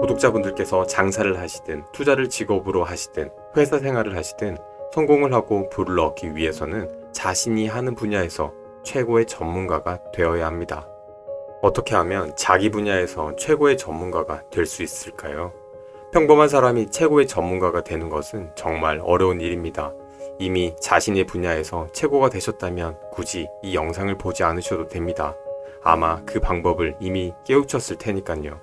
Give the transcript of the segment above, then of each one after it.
구독자분들께서 장사를 하시든 투자를 직업으로 하시든 회사 생활을 하시든 성공을 하고 부를 얻기 위해서는 자신이 하는 분야에서 최고의 전문가가 되어야 합니다. 어떻게 하면 자기 분야에서 최고의 전문가가 될 수 있을까요? 평범한 사람이 최고의 전문가가 되는 것은 정말 어려운 일입니다. 이미 자신의 분야에서 최고가 되셨다면 굳이 이 영상을 보지 않으셔도 됩니다. 아마 그 방법을 이미 깨우쳤을 테니까요.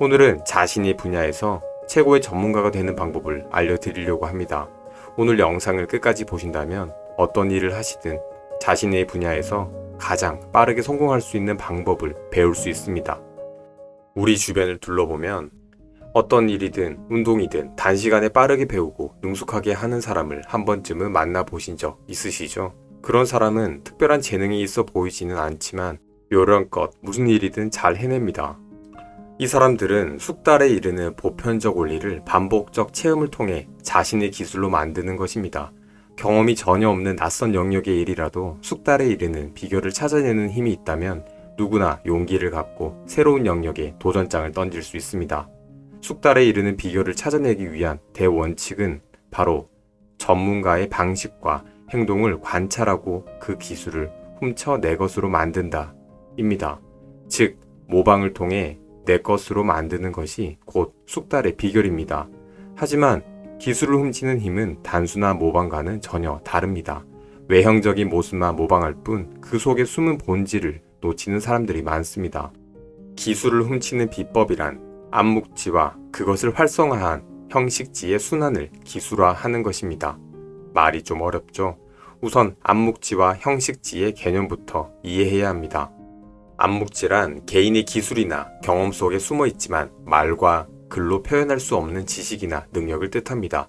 오늘은 자신의 분야에서 최고의 전문가가 되는 방법을 알려드리려고 합니다. 오늘 영상을 끝까지 보신다면 어떤 일을 하시든 자신의 분야에서 가장 빠르게 성공할 수 있는 방법을 배울 수 있습니다. 우리 주변을 둘러보면 어떤 일이든 운동이든 단시간에 빠르게 배우고 능숙하게 하는 사람을 한 번쯤은 만나보신 적 있으시죠? 그런 사람은 특별한 재능이 있어 보이지는 않지만 요령껏 무슨 일이든 잘 해냅니다. 이 사람들은 숙달에 이르는 보편적 원리를 반복적 체험을 통해 자신의 기술로 만드는 것입니다. 경험이 전혀 없는 낯선 영역의 일이라도 숙달에 이르는 비결을 찾아내는 힘이 있다면 누구나 용기를 갖고 새로운 영역에 도전장을 던질 수 있습니다. 숙달에 이르는 비결을 찾아내기 위한 대원칙은 바로 전문가의 방식과 행동을 관찰하고 그 기술을 훔쳐 내 것으로 만든다. 입니다. 즉, 모방을 통해 내 것으로 만드는 것이 곧 숙달의 비결입니다. 하지만 기술을 훔치는 힘은 단순한 모방과는 전혀 다릅니다. 외형적인 모습만 모방할 뿐 그 속에 숨은 본질을 놓치는 사람들이 많습니다. 기술을 훔치는 비법이란 암묵지와 그것을 활성화한 형식지의 순환을 기술화하는 것입니다. 말이 좀 어렵죠? 우선 암묵지와 형식지의 개념부터 이해해야 합니다. 암묵지란 개인의 기술이나 경험 속에 숨어 있지만 말과 글로 표현할 수 없는 지식이나 능력을 뜻합니다.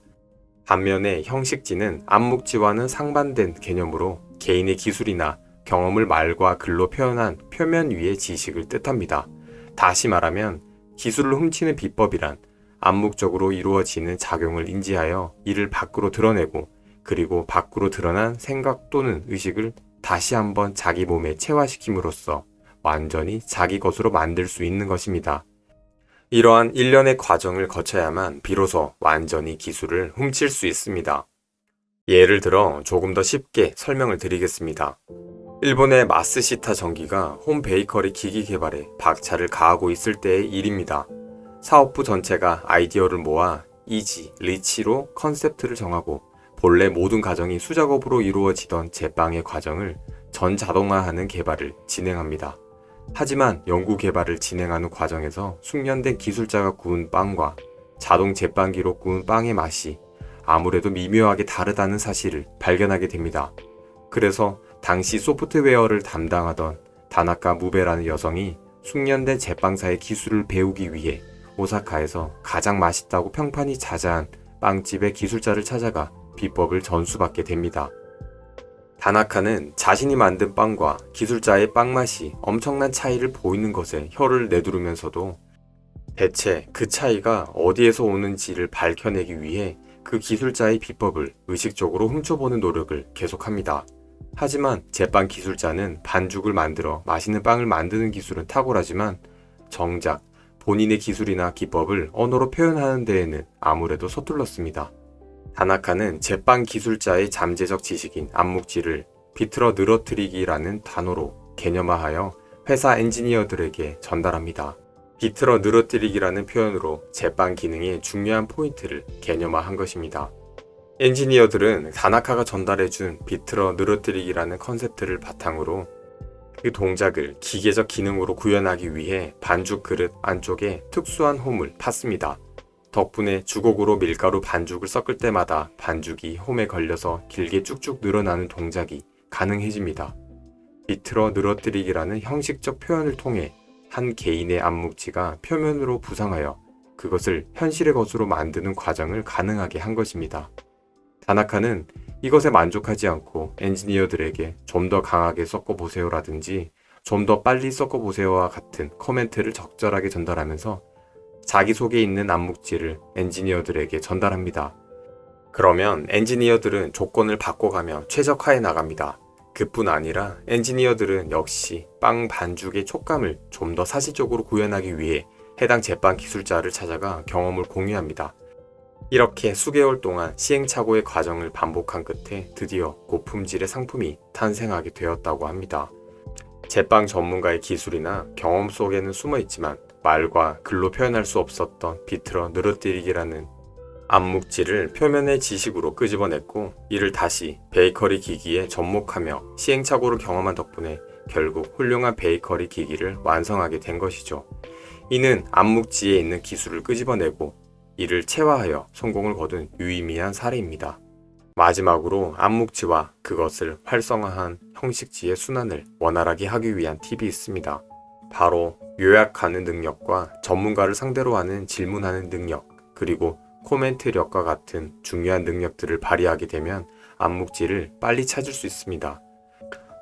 반면에 형식지는 암묵지와는 상반된 개념으로 개인의 기술이나 경험을 말과 글로 표현한 표면 위의 지식을 뜻합니다. 다시 말하면 기술을 훔치는 비법이란 암묵적으로 이루어지는 작용을 인지하여 이를 밖으로 드러내고 그리고 밖으로 드러난 생각 또는 의식을 다시 한번 자기 몸에 체화시킴으로써 완전히 자기 것으로 만들 수 있는 것입니다. 이러한 일련의 과정을 거쳐야만 비로소 완전히 기술을 훔칠 수 있습니다. 예를 들어 조금 더 쉽게 설명을 드리겠습니다. 일본의 마스시타 전기가 홈 베이커리 기기 개발에 박차를 가하고 있을 때의 일입니다. 사업부 전체가 아이디어를 모아 이지, 리치로 컨셉트를 정하고 본래 모든 과정이 수작업으로 이루어지던 제빵의 과정을 전자동화하는 개발을 진행합니다. 하지만 연구 개발을 진행하는 과정에서 숙련된 기술자가 구운 빵과 자동 제빵기로 구운 빵의 맛이 아무래도 미묘하게 다르다는 사실을 발견하게 됩니다. 그래서 당시 소프트웨어를 담당하던 다나카 무베라는 여성이 숙련된 제빵사의 기술을 배우기 위해 오사카에서 가장 맛있다고 평판이 자자한 빵집의 기술자를 찾아가 비법을 전수받게 됩니다. 다나카는 자신이 만든 빵과 기술자의 빵 맛이 엄청난 차이를 보이는 것에 혀를 내두르면서도 대체 그 차이가 어디에서 오는지를 밝혀내기 위해 그 기술자의 비법을 의식적으로 훔쳐보는 노력을 계속합니다. 하지만 제빵 기술자는 반죽을 만들어 맛있는 빵을 만드는 기술은 탁월하지만 정작 본인의 기술이나 기법을 언어로 표현하는 데에는 아무래도 서툴렀습니다. 다나카는 제빵 기술자의 잠재적 지식인 암묵지를 비틀어 늘어뜨리기라는 단어로 개념화하여 회사 엔지니어들에게 전달합니다. 비틀어 늘어뜨리기라는 표현으로 제빵 기능의 중요한 포인트를 개념화한 것입니다. 엔지니어들은 다나카가 전달해준 비틀어 늘어뜨리기라는 컨셉트를 바탕으로 그 동작을 기계적 기능으로 구현하기 위해 반죽 그릇 안쪽에 특수한 홈을 팠습니다. 덕분에 주걱으로 밀가루 반죽을 섞을 때마다 반죽이 홈에 걸려서 길게 쭉쭉 늘어나는 동작이 가능해집니다. 비틀어 늘어뜨리기라는 형식적 표현을 통해 한 개인의 암묵지가 표면으로 부상하여 그것을 현실의 것으로 만드는 과정을 가능하게 한 것입니다. 다나카는 이것에 만족하지 않고 엔지니어들에게 좀 더 강하게 섞어보세요라든지 좀 더 빨리 섞어보세요와 같은 코멘트를 적절하게 전달하면서 자기 속에 있는 암묵지를 엔지니어들에게 전달합니다. 그러면 엔지니어들은 조건을 바꿔가며 최적화해 나갑니다. 그뿐 아니라 엔지니어들은 역시 빵 반죽의 촉감을 좀 더 사실적으로 구현하기 위해 해당 제빵 기술자를 찾아가 경험을 공유합니다. 이렇게 수개월 동안 시행착오의 과정을 반복한 끝에 드디어 고품질의 상품이 탄생하게 되었다고 합니다. 제빵 전문가의 기술이나 경험 속에는 숨어 있지만 말과 글로 표현할 수 없었던 비틀어 늘어뜨리기라는 암묵지를 표면의 지식으로 끄집어냈고 이를 다시 베이커리 기기에 접목하며 시행착오를 경험한 덕분에 결국 훌륭한 베이커리 기기를 완성하게 된 것이죠. 이는 암묵지에 있는 기술을 끄집어내고 이를 체화하여 성공을 거둔 유의미한 사례입니다. 마지막으로 암묵지와 그것을 활성화한 형식지의 순환을 원활하게 하기 위한 팁이 있습니다. 바로 요약하는 능력과 전문가를 상대로 하는 질문하는 능력, 그리고 코멘트력과 같은 중요한 능력들을 발휘하게 되면 암묵지를 빨리 찾을 수 있습니다.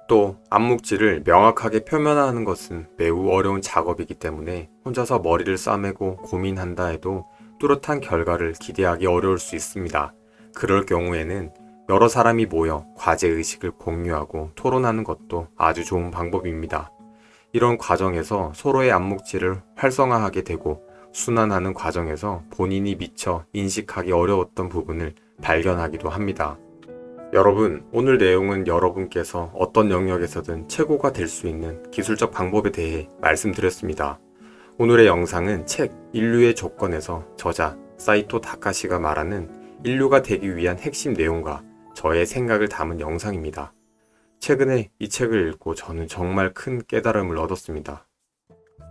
또 암묵지를 명확하게 표면화하는 것은 매우 어려운 작업이기 때문에 혼자서 머리를 싸매고 고민한다 해도 뚜렷한 결과를 기대하기 어려울 수 있습니다. 그럴 경우에는 여러 사람이 모여 과제 의식을 공유하고 토론하는 것도 아주 좋은 방법입니다. 이런 과정에서 서로의 암묵지를 활성화하게 되고 순환하는 과정에서 본인이 미처 인식하기 어려웠던 부분을 발견하기도 합니다. 여러분, 오늘 내용은 여러분께서 어떤 영역에서든 최고가 될 수 있는 기술적 방법에 대해 말씀드렸습니다. 오늘의 영상은 책 인류의 조건에서 저자 사이토 다카시가 말하는 인류가 되기 위한 핵심 내용과 저의 생각을 담은 영상입니다. 최근에 이 책을 읽고 저는 정말 큰 깨달음을 얻었습니다.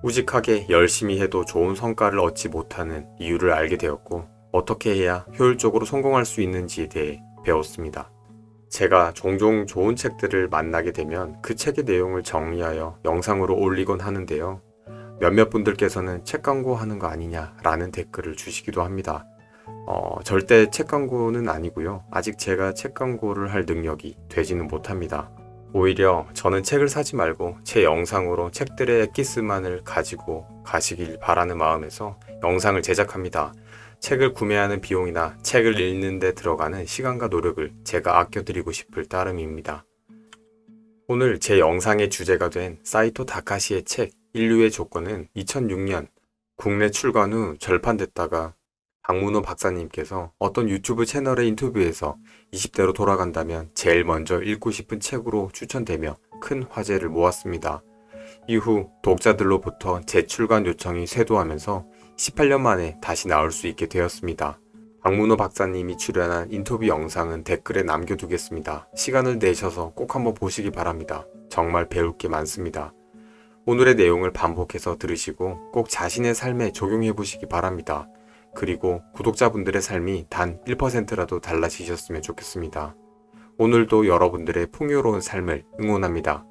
우직하게 열심히 해도 좋은 성과를 얻지 못하는 이유를 알게 되었고 어떻게 해야 효율적으로 성공할 수 있는지에 대해 배웠습니다. 제가 종종 좋은 책들을 만나게 되면 그 책의 내용을 정리하여 영상으로 올리곤 하는데요. 몇몇 분들께서는 책 광고하는 거 아니냐라는 댓글을 주시기도 합니다. 어, 절대 책 광고는 아니고요. 아직 제가 책 광고를 할 능력이 되지는 못합니다. 오히려 저는 책을 사지 말고 제 영상으로 책들의 엑기스만을 가지고 가시길 바라는 마음에서 영상을 제작합니다. 책을 구매하는 비용이나 책을 읽는데 들어가는 시간과 노력을 제가 아껴드리고 싶을 따름입니다. 오늘 제 영상의 주제가 된 사이토 다카시의 책 인류의 조건은 2006년 국내 출간 후 절판됐다가 박문호 박사님께서 어떤 유튜브 채널의 인터뷰에서 20대로 돌아간다면 제일 먼저 읽고 싶은 책으로 추천되며 큰 화제를 모았습니다. 이후 독자들로부터 재출간 요청이 쇄도하면서 18년 만에 다시 나올 수 있게 되었습니다. 박문호 박사님이 출연한 인터뷰 영상은 댓글에 남겨두겠습니다. 시간을 내셔서 꼭 한번 보시기 바랍니다. 정말 배울 게 많습니다. 오늘의 내용을 반복해서 들으시고 꼭 자신의 삶에 적용해 보시기 바랍니다. 그리고 구독자분들의 삶이 단 1%라도 달라지셨으면 좋겠습니다. 오늘도 여러분들의 풍요로운 삶을 응원합니다.